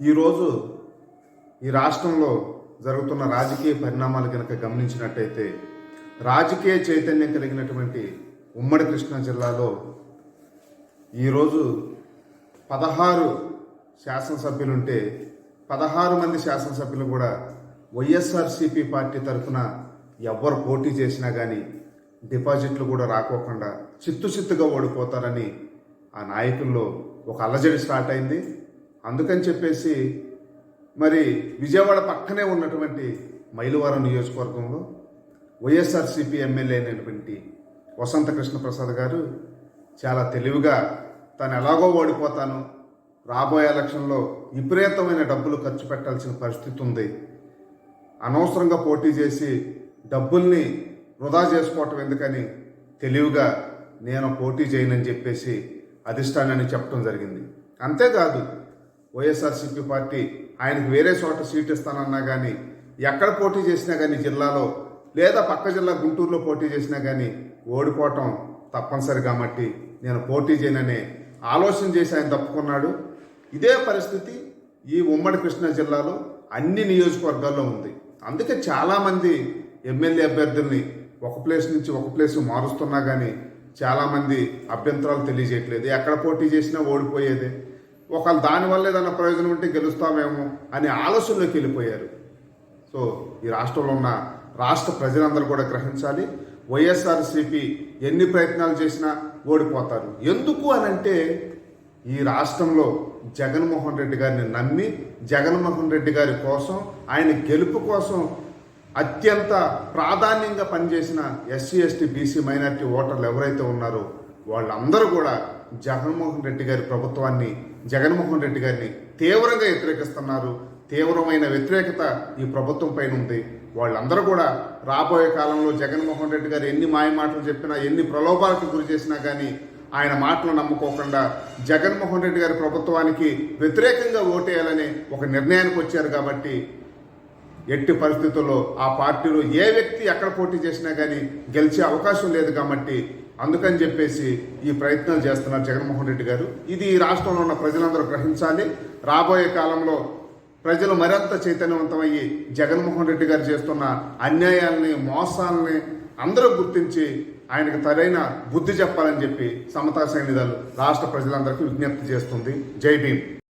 ఈరోజు ఈ రాష్ట్రంలో జరుగుతున్న రాజకీయ పరిణామాలు కనుక గమనించినట్టయితే రాజకీయ చైతన్యం కలిగినటువంటి ఉమ్మడి కృష్ణా జిల్లాలో ఈరోజు పదహారు శాసనసభ్యులుంటే పదహారు మంది శాసనసభ్యులు కూడా వైఎస్ఆర్సీపీ పార్టీ తరఫున ఎవ్వరు పోటీ చేసినా కానీ డిపాజిట్లు కూడా రాకోకుండా చిత్తు చిత్తుగా ఓడిపోతారని ఆ నాయకుల్లో ఒక అల్లజడి స్టార్ట్ అయింది. అందుకని చెప్పేసి మరి విజయవాడ పక్కనే ఉన్నటువంటి మైలువారం నియోజకవర్గంలో వైఎస్ఆర్సీపీ ఎమ్మెల్యే అయినటువంటి వసంత కృష్ణ ప్రసాద్ గారు చాలా తెలివిగా తను ఎలాగో ఓడిపోతాను రాబోయే ఎలక్షన్లో విపరీతమైన డబ్బులు ఖర్చు పెట్టాల్సిన పరిస్థితి ఉంది. అనవసరంగా పోటీ చేసి డబ్బుల్ని వృధా చేసుకోవటం ఎందుకని తెలివిగా నేను పోటీ చేయనని చెప్పేసి అధిష్టానాన్ని చెప్పడం జరిగింది. అంతేకాదు వైఎస్ఆర్సీపీ పార్టీ ఆయనకు వేరే చోట సీట్ ఇస్తానన్నా కానీ ఎక్కడ పోటీ చేసినా కానీ జిల్లాలో లేదా పక్క జిల్లా గుంటూరులో పోటీ చేసినా కానీ ఓడిపోవటం తప్పనిసరి కాబట్టి నేను పోటీ చేయననే ఆలోచన చేసి ఆయన తప్పుకున్నాడు. ఇదే పరిస్థితి ఈ ఉమ్మడి కృష్ణా జిల్లాలో అన్ని నియోజకవర్గాల్లో ఉంది. అందుకే చాలామంది ఎమ్మెల్యే అభ్యర్థుల్ని ఒక ప్లేస్ నుంచి ఒక ప్లేస్ మారుస్తున్నా కానీ చాలామంది అభ్యంతరాలు తెలియజేయట్లేదు. ఎక్కడ పోటీ చేసినా ఓడిపోయేదే. ఒకళ్ళు దానివల్ల ఏదైనా ప్రయోజనం ఉంటే గెలుస్తామేమో అనే ఆలోచనలోకి వెళ్ళిపోయారు. సో ఈ రాష్ట్రంలో ఉన్న రాష్ట్ర ప్రజలందరూ కూడా గ్రహించాలి. వైఎస్ఆర్సీపీ ఎన్ని ప్రయత్నాలు చేసినా ఓడిపోతారు. ఎందుకు అని అంటే ఈ రాష్ట్రంలో జగన్మోహన్ రెడ్డి గారిని నమ్మి జగన్మోహన్ రెడ్డి గారి కోసం ఆయన గెలుపు కోసం అత్యంత ప్రాధాన్యంగా పనిచేసిన ఎస్సీ ఎస్టీ బీసీ మైనారిటీ ఓటర్లు ఎవరైతే ఉన్నారో వాళ్ళందరూ కూడా జగన్మోహన్ రెడ్డి గారి ప్రభుత్వాన్ని జగన్మోహన్ రెడ్డి గారిని తీవ్రంగా వ్యతిరేకిస్తున్నారు. తీవ్రమైన వ్యతిరేకత ఈ ప్రభుత్వం పైన ఉంది. వాళ్ళందరూ కూడా రాబోయే కాలంలో జగన్మోహన్ రెడ్డి గారు ఎన్ని మాయ మాటలు చెప్పినా ఎన్ని ప్రలోభాలకు గురి చేసినా కానీ ఆయన మాటలు నమ్ముకోకుండా జగన్మోహన్ రెడ్డి గారి ప్రభుత్వానికి వ్యతిరేకంగా ఓటేయాలని ఒక నిర్ణయానికి వచ్చారు కాబట్టి ఎట్టి పరిస్థితుల్లో ఆ పార్టీలో ఏ వ్యక్తి ఎక్కడ పోటీ చేసినా కానీ గెలిచే అవకాశం లేదు కాబట్టి అందుకని చెప్పేసి ఈ ప్రయత్నాలు చేస్తున్నారు జగన్మోహన్ రెడ్డి గారు. ఇది ఈ రాష్ట్రంలో ఉన్న ప్రజలందరూ గ్రహించాలి. రాబోయే కాలంలో ప్రజలు మరింత చైతన్యవంతమయ్యి జగన్మోహన్ రెడ్డి గారు చేస్తున్న అన్యాయాల్ని మోసాలని అందరూ గుర్తించి ఆయనకు సరైన బుద్ధి చెప్పాలని చెప్పి సమతా సైనిధాలు రాష్ట్ర ప్రజలందరికీ విజ్ఞప్తి చేస్తుంది. జై భీమ్.